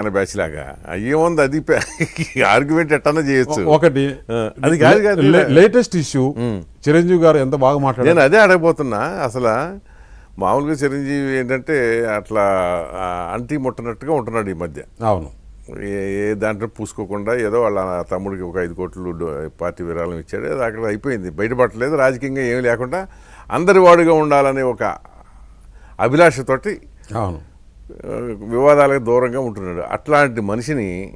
మన బ్యాచ్ లాగా. ఏముంది అది ఆర్గ్యుమెంట్ ఎట్టన్నా చేయొచ్చు. ఒకటి అది కాదు కాదు. లేటెస్ట్ ఇష్యూ చిరంజీవి గారు ఎంత బాగా మాట్లాడారు. నేను అదే అడగబోతున్నా అసలు మామూలుగా చిరంజీవి ఏంటంటే అట్లా అంటి ముట్టనట్టుగా ఉంటున్నాడు ఈ మధ్య. అవును. ఏ దాంట్లో పూసుకోకుండా ఏదో వాళ్ళ తమ్ముడికి ఒక ఐదు కోట్లు పార్టీ విరాళం ఇచ్చాడు అది అక్కడ అయిపోయింది. బయటపడలేదు రాజకీయంగా ఏమీ లేకుండా అందరి వాడుగా ఉండాలనే ఒక అభిలాషతోటి అవును. వివాదాలకు దూరంగా ఉంటున్నాడు. అట్లాంటి మనిషిని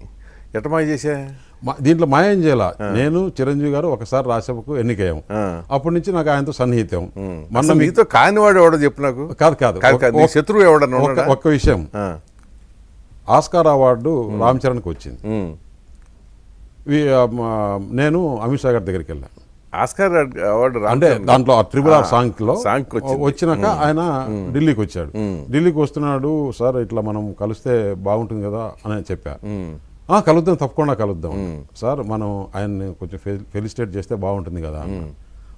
ఎటమాయి చేసా మా- దీంట్లో మాయం చేయాల? నేను చిరంజీవి గారు ఒకసారి రాజ్యసభకు ఎన్నికయ్యాం. ఆ. అప్పటి నుంచి నాకు ఆయనతో సన్నిహితం మొన్న అసలు మీ- నీతో కానివాడు ఎవడో చెప్పు నాకు. కాదు కాదు. శత్రువు ఎవడన్నా? ఒక్క విషయం. ఆస్కార్ అవార్డు రామ్ చరణ్కి వచ్చింది. నేను అమిత్ షా గారి దగ్గరికి వెళ్ళాను. ఆస్కార్ అవార్డు అంటే దాంట్లో ఆ ట్రిపుల్ ఆర్ సాంగ్లో సాంగ్. వచ్చినాక ఆయన ఢిల్లీకి వచ్చాడు. ఢిల్లీకి వస్తున్నాడు సార్ ఇట్లా మనం కలిస్తే బాగుంటుంది కదా అని చెప్పా. "ఆ, కలుద్దాం తప్పకుండా కలుద్దాం. సార్ మనం ఆయన్ని కొంచెం ఫెలిసిటేట్ చేస్తే బాగుంటుంది కదా అన్నా.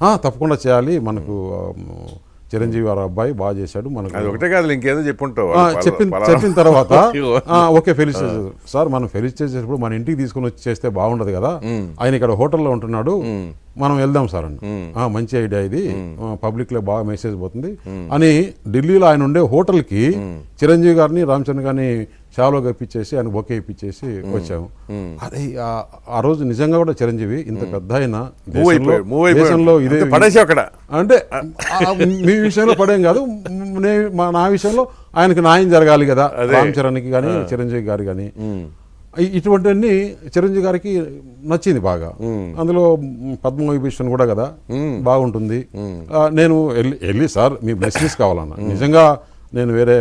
"ఆ, తప్పకుండా చేయాలి మనకు చిరంజీవి గారు అబ్బాయి బాగా చేశాడు మనకు అది ఒకటే కాదు ఇంకేదో చెప్పుంటావు. చెప్పిన చెప్పిన తర్వాత ఓకే ఫెలిసిటేట్ చేశారు. సార్ మనం ఫెలిసిటేట్ చేసేటప్పుడు మన ఇంటికి తీసుకుని వచ్చి చేస్తే బాగుండదు కదా. ఆయన ఇక్కడ హోటల్లో ఉంటున్నాడు. మనం వెళ్దాం సార్ అండి "ఆ, మంచి ఐడియా ఇది. పబ్లిక్లో బాగా మెసేజ్ పోతుంది. అని ఢిల్లీలో ఆయన ఉండే హోటల్కి చిరంజీవి గారిని రామచంద్ర గారిని షాలో ఇప్పించేసి ఆయన బొకే ఇప్పించేసి వచ్చాము. అదే ఆ- రోజు నిజంగా కూడా చిరంజీవి ఇంత పెద్ద ఆయన దేశంలో- ఇదే అంతే పడేసి అక్కడ. అంటే మీ విషయంలో పడేం కాదు. నే- మా నా విషయంలో ఆయనకి న్యాయం జరగాలి కదా రామ్ చరణ్కి కానీ చిరంజీవి గారు కానీ ఇటువంటివన్నీ చిరంజీవి గారికి నచ్చింది బాగా. అందులో మ్, పద్మవిభూషణ్ కూడా కదా బాగుంటుంది. నేను వెళ్ళి వెళ్ళి సార్ మీ బ్లెస్సింగ్స్ కావాలన్న. నిజంగా నేను వేరే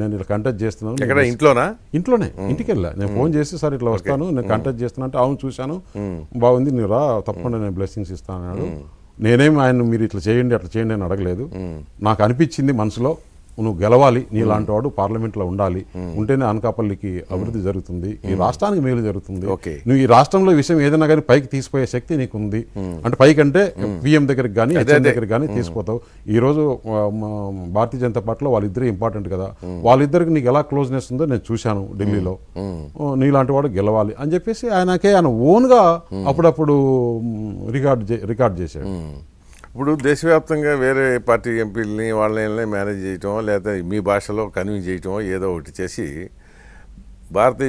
నేను ఇలా కంటెక్ట్ చేస్తున్నాను. ఇంట్లోనా? ఇంట్లోనే. ఇంటికి వెళ్ళా నేను ఫోన్ చేసి సార్ ఇట్లా వస్తాను నేను కాంటాక్ట్ చేస్తున్నా అంటే అవును చూశాను. బాగుంది నువ్వు రా తప్పకుండా నేను బ్లెస్సింగ్స్ ఇస్తాను అన్నాడు. నేనేం ఆయన మీరు ఇట్లా చేయండి అట్లా చేయండి అని అడగలేదు. నాకు అనిపించింది మనసులో నువ్వు గెలవాలి నీలాంటి వాడు పార్లమెంట్లో ఉండాలి. ఉంటేనే అనకాపల్లికి అభివృద్ధి జరుగుతుంది. ఈ రాష్ట్రానికి మేలు జరుగుతుంది. ఓకే. నువ్వు ఈ రాష్ట్రంలో విషయం ఏదైనా కానీ పైకి తీసిపోయే శక్తి నీకు ఉంది అంటే పైకి అంటే పిఎం దగ్గరికి కానీ హెచ్ఎం దగ్గరికి కానీ తీసుకుపోతావు ఈ రోజు ఆ, మా భారతీయ జనతా పార్టీలో వాళ్ళిద్దరే ఇంపార్టెంట్ కదా. వాళ్ళిద్దరికి నీకు ఎలా క్లోజ్నెస్ ఉందో నేను చూశాను ఢిల్లీలో. నీలాంటి వాడు గెలవాలి అని చెప్పేసి ఆయనకే ఆయన ఓన్గా అప్పుడప్పుడు రికార్డ్ రికార్డ్ చేశాడు. ఇప్పుడు దేశవ్యాప్తంగా వేరే పార్టీ ఎంపీలని వాళ్ళని మేనేజ్ చేయటం లేదా మీ భాషలో కన్విన్స్ చేయటం ఏదో ఒకటి చేసి భారతీయ